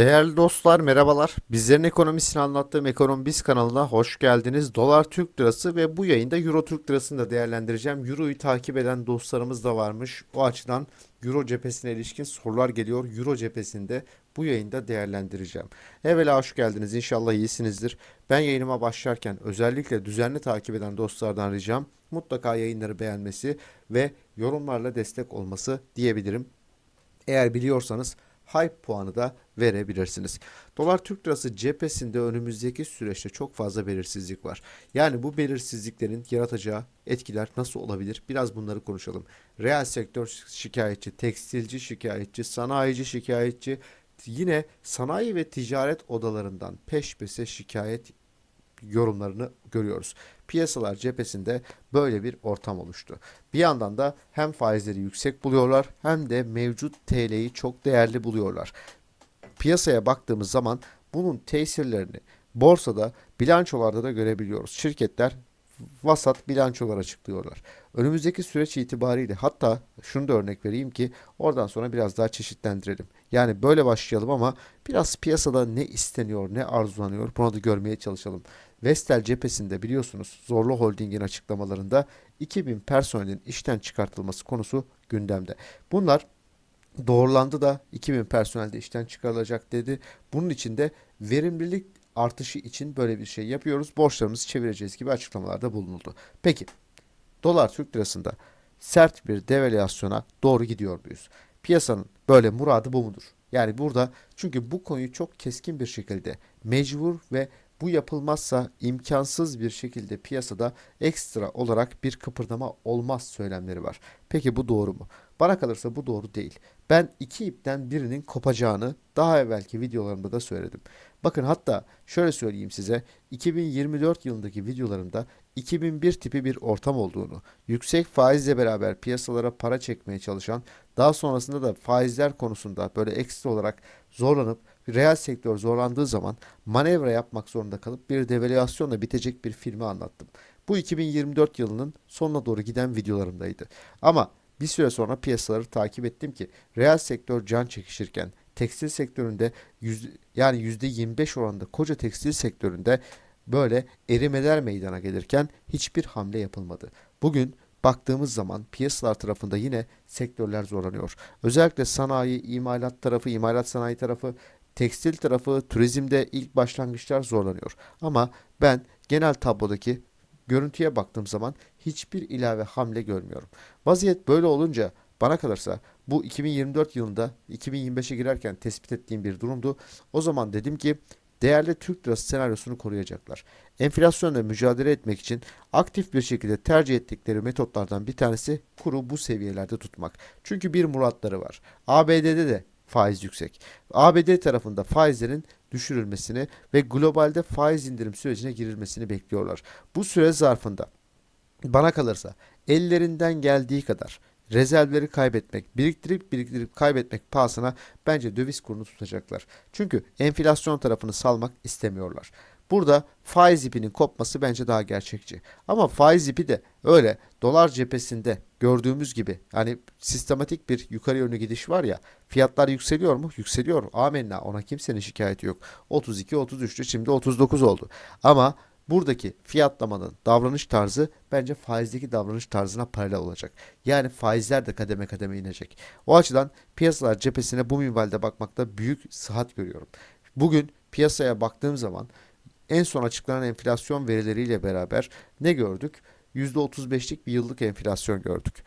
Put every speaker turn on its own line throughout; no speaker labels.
Değerli dostlar merhabalar. Bizlerin ekonomisini anlattığım Ekonomi Biz kanalına hoş geldiniz. Dolar Türk Lirası ve bu yayında Euro Türk Lirası'nı da değerlendireceğim. Euro'yu takip eden dostlarımız da varmış. O açıdan Euro cephesine ilişkin sorular geliyor. Euro cephesinde bu yayında değerlendireceğim. Evvela hoş geldiniz. İnşallah iyisinizdir. Ben yayınıma başlarken özellikle düzenli takip eden dostlardan ricam mutlaka yayınları beğenmesi ve yorumlarla destek olması diyebilirim. Eğer biliyorsanız hype puanı da verebilirsiniz. Dolar Türk Lirası cephesinde önümüzdeki süreçte çok fazla belirsizlik var. Yani bu belirsizliklerin yaratacağı etkiler nasıl olabilir? Biraz bunları konuşalım. Reel sektör şikayetçi, tekstilci şikayetçi, sanayici şikayetçi, yine sanayi ve ticaret odalarından peş peşe şikayet yorumlarını görüyoruz. Piyasalar cephesinde böyle bir ortam oluştu. Bir yandan da hem faizleri yüksek buluyorlar hem de mevcut TL'yi çok değerli buluyorlar. Piyasaya baktığımız zaman bunun tesirlerini borsada bilançolarda da görebiliyoruz. Şirketler vasat bilançolar açıklıyorlar. Önümüzdeki süreç itibariyle hatta şunu da örnek vereyim ki oradan sonra biraz daha çeşitlendirelim. Yani böyle başlayalım ama biraz piyasada ne isteniyor, ne arzulanıyor bunu da görmeye çalışalım. Vestel cephesinde biliyorsunuz Zorlu Holding'in açıklamalarında 2000 personelin işten çıkartılması konusu gündemde. Bunlar doğrulandı da 2000 personel de işten çıkarılacak dedi. Bunun için de verimlilik artışı için böyle bir şey yapıyoruz. Borçlarımızı çevireceğiz gibi açıklamalarda bulunuldu. Peki dolar Türk lirasında sert bir devalüasyona doğru gidiyor muyuz? Piyasanın böyle muradı bu mudur? Yani burada çünkü bu konuyu çok keskin bir şekilde mecbur ve bu yapılmazsa imkansız bir şekilde piyasada ekstra olarak bir kıpırdama olmaz söylemleri var. Peki bu doğru mu? Bana kalırsa bu doğru değil. Ben iki ipten birinin kopacağını daha evvelki videolarımda da söyledim. Bakın hatta şöyle söyleyeyim size 2024 yılındaki videolarımda 2001 tipi bir ortam olduğunu, yüksek faizle beraber piyasalara para çekmeye çalışan, daha sonrasında da faizler konusunda böyle ekstra olarak zorlanıp reel sektör zorlandığı zaman manevra yapmak zorunda kalıp bir devalüasyonla bitecek bir filmi anlattım. Bu 2024 yılının sonuna doğru giden videolarımdaydı. Ama bir süre sonra piyasaları takip ettim ki reel sektör can çekişirken tekstil sektöründe yüz, yani %25 oranında koca tekstil sektöründe böyle erimeler meydana gelirken hiçbir hamle yapılmadı. Bugün baktığımız zaman piyasalar tarafında yine sektörler zorlanıyor. Özellikle sanayi, imalat tarafı, imalat sanayi tarafı, tekstil tarafı, turizmde ilk başlangıçlar zorlanıyor. Ama ben genel tablodaki görüntüye baktığım zaman hiçbir ilave hamle görmüyorum. Vaziyet böyle olunca bana kalırsa bu 2024 yılında 2025'e girerken tespit ettiğim bir durumdu. O zaman dedim ki değerli Türk lirası senaryosunu koruyacaklar. Enflasyonla mücadele etmek için aktif bir şekilde tercih ettikleri metotlardan bir tanesi kuru bu seviyelerde tutmak. Çünkü bir muratları var. ABD'de de faiz yüksek. ABD tarafında faizlerin düşürülmesini ve globalde faiz indirim sürecine girilmesini bekliyorlar. Bu süre zarfında bana kalırsa ellerinden geldiği kadar rezervleri kaybetmek, biriktirip biriktirip kaybetmek pahasına bence döviz kurunu tutacaklar. Çünkü enflasyon tarafını salmak istemiyorlar. Burada faiz ipinin kopması bence daha gerçekçi. Ama faiz ipi de öyle dolar cephesinde gördüğümüz gibi hani sistematik bir yukarı yönlü gidiş var ya fiyatlar yükseliyor mu? Yükseliyor. Amenna ona kimsenin şikayeti yok. 32 33'tü şimdi 39 oldu. Ama buradaki fiyatlamanın davranış tarzı bence faizdeki davranış tarzına paralel olacak. Yani faizler de kademe kademe inecek. O açıdan piyasalar cephesine bu minvalde bakmakta büyük sıhhat görüyorum. Bugün piyasaya baktığım zaman en son açıklanan enflasyon verileriyle beraber ne gördük? %35'lik bir yıllık enflasyon gördük.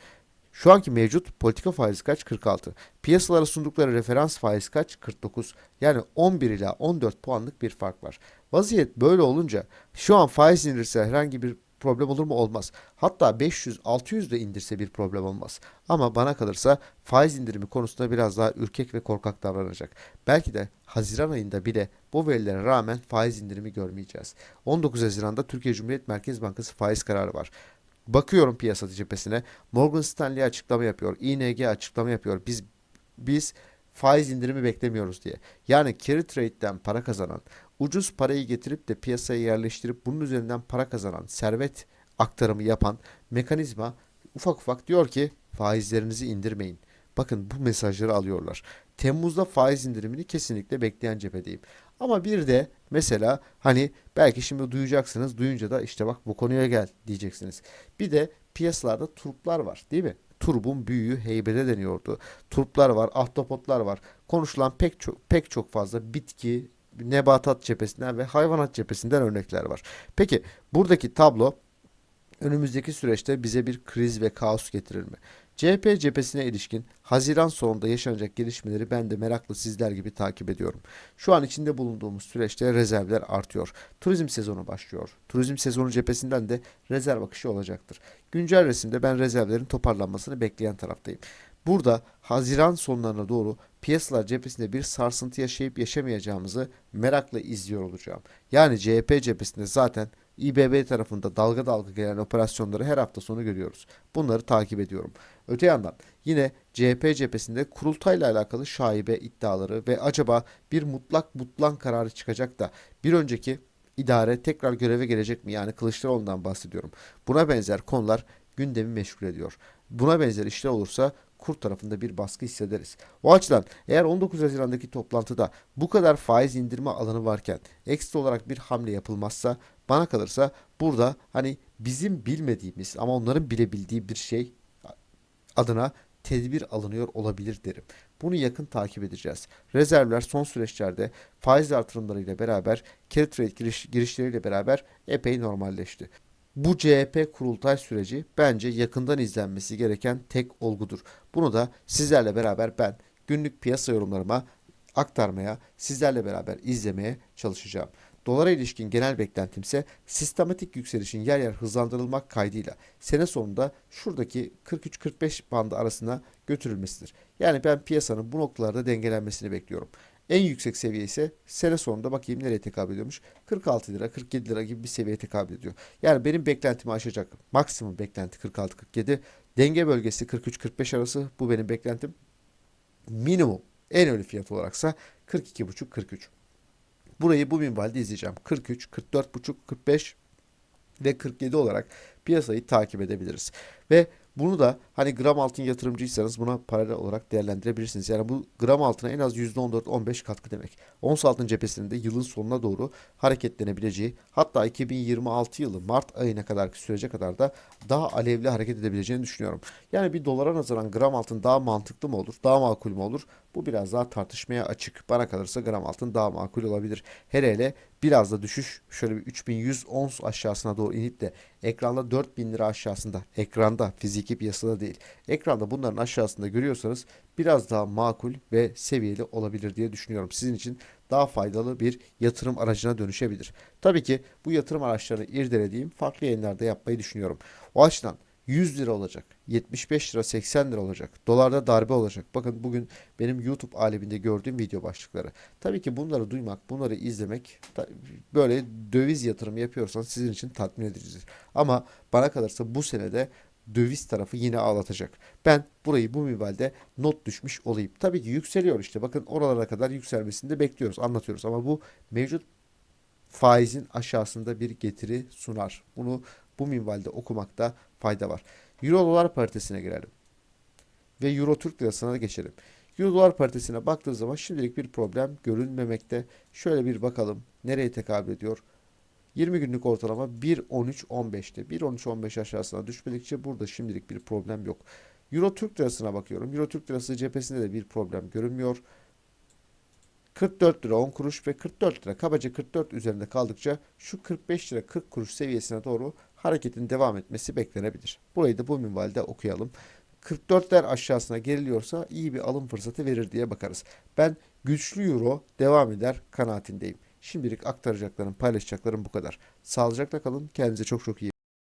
Şu anki mevcut politika faizi kaç? 46. Piyasalara sundukları referans faiz kaç? 49. Yani 11 ila 14 puanlık bir fark var. Vaziyet böyle olunca şu an faiz indirirse herhangi bir problem olur mu? Olmaz. Hatta 500-600 de indirse bir problem olmaz. Ama bana kalırsa faiz indirimi konusunda biraz daha ürkek ve korkak davranacak. Belki de Haziran ayında bile bu verilere rağmen faiz indirimi görmeyeceğiz. 19 Haziran'da Türkiye Cumhuriyet Merkez Bankası faiz kararı var. Bakıyorum piyasa cephesine. Morgan Stanley açıklama yapıyor. ING açıklama yapıyor. Biz biz faiz indirimi beklemiyoruz diye. Yani carry trade'den para kazanan, ucuz parayı getirip de piyasaya yerleştirip bunun üzerinden para kazanan, servet aktarımı yapan mekanizma ufak ufak diyor ki faizlerinizi indirmeyin. Bakın bu mesajları alıyorlar. Temmuz'da faiz indirimini kesinlikle bekleyen cephedeyim. Ama bir de mesela hani belki şimdi duyacaksınız. Duyunca da işte bak bu konuya gel diyeceksiniz. Bir de piyasalarda turplar var değil mi? Turbun büyüğü heybede deniyordu. Turplar var, ahtapotlar var. Konuşulan pek çok pek çok fazla bitki, nebatat cephesinden ve hayvanat cephesinden örnekler var. Peki buradaki tablo önümüzdeki süreçte bize bir kriz ve kaos getirir mi? CHP cephesine ilişkin Haziran sonunda yaşanacak gelişmeleri ben de meraklı sizler gibi takip ediyorum. Şu an içinde bulunduğumuz süreçte rezervler artıyor. Turizm sezonu başlıyor. Turizm sezonu cephesinden de rezerv akışı olacaktır. Güncel resimde ben rezervlerin toparlanmasını bekleyen taraftayım. Burada Haziran sonlarına doğru piyasalar cephesinde bir sarsıntı yaşayıp yaşamayacağımızı merakla izliyor olacağım. Yani CHP cephesinde zaten İBB tarafında dalga dalga gelen operasyonları her hafta sonu görüyoruz. Bunları takip ediyorum. Öte yandan yine CHP cephesinde kurultayla alakalı şaibe iddiaları ve acaba bir mutlak butlan kararı çıkacak da bir önceki idare tekrar göreve gelecek mi? Yani Kılıçdaroğlu'ndan bahsediyorum. Buna benzer konular gündemi meşgul ediyor. Buna benzer işler olursa kur tarafında bir baskı hissederiz. O açıdan eğer 19 Haziran'daki toplantıda bu kadar faiz indirme alanı varken ekstra olarak bir hamle yapılmazsa bana kalırsa burada hani bizim bilmediğimiz ama onların bilebildiği bir şey adına tedbir alınıyor olabilir derim. Bunu yakın takip edeceğiz. Rezervler son süreçlerde faiz artırımlarıyla beraber carry trade giriş, girişleriyle beraber epey normalleşti. Bu CHP kurultay süreci bence yakından izlenmesi gereken tek olgudur. Bunu da sizlerle beraber ben günlük piyasa yorumlarıma aktarmaya, sizlerle beraber izlemeye çalışacağım. Dolara ilişkin genel beklentimse sistematik yükselişin yer yer hızlandırılmak kaydıyla sene sonunda şuradaki 43-45 bandı arasına götürülmesidir. Yani ben piyasanın bu noktalarda dengelenmesini bekliyorum. En yüksek seviye ise sene sonunda bakayım nereye tekabül ediyormuş. 46 lira, 47 lira gibi bir seviyeye tekabül ediyor. Yani benim beklentimi aşacak. Maksimum beklenti 46-47. Denge bölgesi 43-45 arası. Bu benim beklentim. Minimum en ölü fiyat olaraksa 42,5-43. Burayı bu minvalde izleyeceğim. 43, 44,5, 45 ve 47 olarak piyasayı takip edebiliriz. Ve bunu da hani gram altın yatırımcıysanız buna paralel olarak değerlendirebilirsiniz. Yani bu gram altına en az %14-15 katkı demek. Ons altın cephesinde yılın sonuna doğru hareketlenebileceği hatta 2026 yılı Mart ayına kadarki sürece kadar da daha alevli hareket edebileceğini düşünüyorum. Yani bir dolara nazaran gram altın daha mantıklı mı olur, daha makul mü olur? Bu biraz daha tartışmaya açık. Bana kalırsa gram altın daha makul olabilir. Hele hele biraz da düşüş şöyle bir 3100 ons aşağısına doğru inip de ekranda 4000 lira aşağısında ekranda fiziki piyasada değil ekranda bunların aşağısında görüyorsanız biraz daha makul ve seviyeli olabilir diye düşünüyorum. Sizin için daha faydalı bir yatırım aracına dönüşebilir. Tabii ki bu yatırım araçlarını irdelediğim farklı yayınlarda yapmayı düşünüyorum. O açıdan 100 lira olacak, 75 lira, 80 lira olacak, dolarda darbe olacak. Bakın bugün benim YouTube aleminde gördüğüm video başlıkları. Tabii ki bunları duymak, bunları izlemek böyle döviz yatırımı yapıyorsanız sizin için tatmin edicidir. Ama bana kalırsa bu senede döviz tarafı yine ağlatacak. Ben burayı bu minvalde not düşmüş olayım. Tabii ki yükseliyor işte. Bakın oralara kadar yükselmesini de bekliyoruz, anlatıyoruz. Ama bu mevcut faizin aşağısında bir getiri sunar. Bunu bu minvalde okumakta fayda var. Euro dolar paritesine girelim. Ve Euro Türk lirasına geçelim. Euro dolar paritesine baktığınız zaman şimdilik bir problem görünmemekte. Şöyle bir bakalım nereye tekabül ediyor. 20 günlük ortalama 1.13.15'te. 1.13.15 aşağısına düşmedikçe burada şimdilik bir problem yok. Euro Türk lirasına bakıyorum. Euro Türk lirası cephesinde de bir problem görünmüyor. 44 lira 10 kuruş ve 44 lira kabaca 44 üzerinde kaldıkça şu 45 lira 40 kuruş seviyesine doğru hareketin devam etmesi beklenebilir. Burayı da bu minvalde okuyalım. 44'ler aşağısına geriliyorsa iyi bir alım fırsatı verir diye bakarız. Ben güçlü euro devam eder kanaatindeyim. Şimdilik aktaracaklarım, paylaşacaklarım bu kadar. Sağlıcakla kalın. Kendinize çok çok iyi